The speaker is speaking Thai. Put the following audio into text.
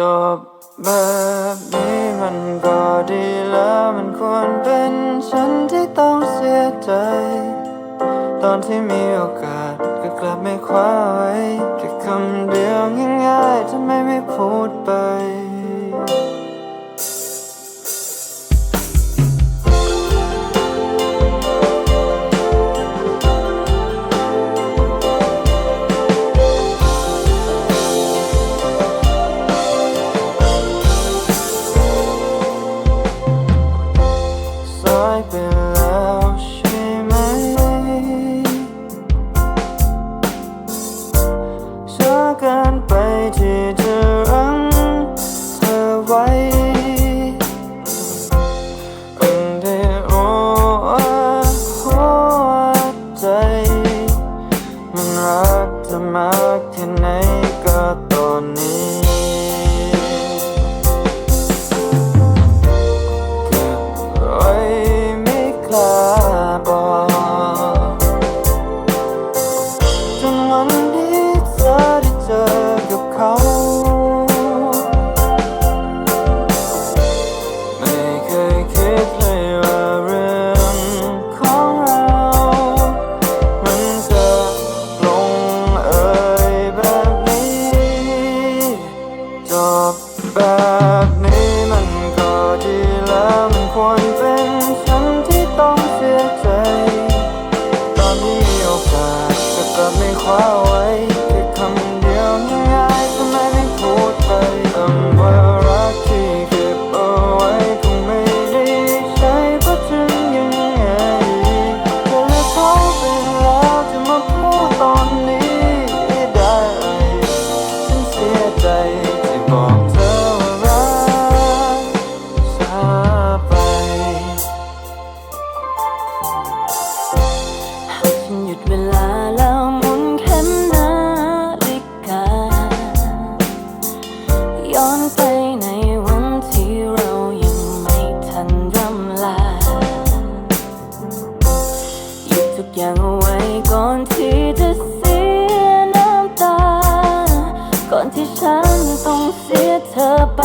จบแบบนี้มันก็ดีแล้วมันควรเป็นฉันที่ต้องเสียใจ ตอนที่มีโอกาสก็กลับไม่คว้าไว้แค่คำเดียวง่ายๆทำไมไม่พูดไป right. Oh. ยังไว้ก่อนที่จะเสียน้ำตา ก่อนที่ฉันต้องเสียเธอไป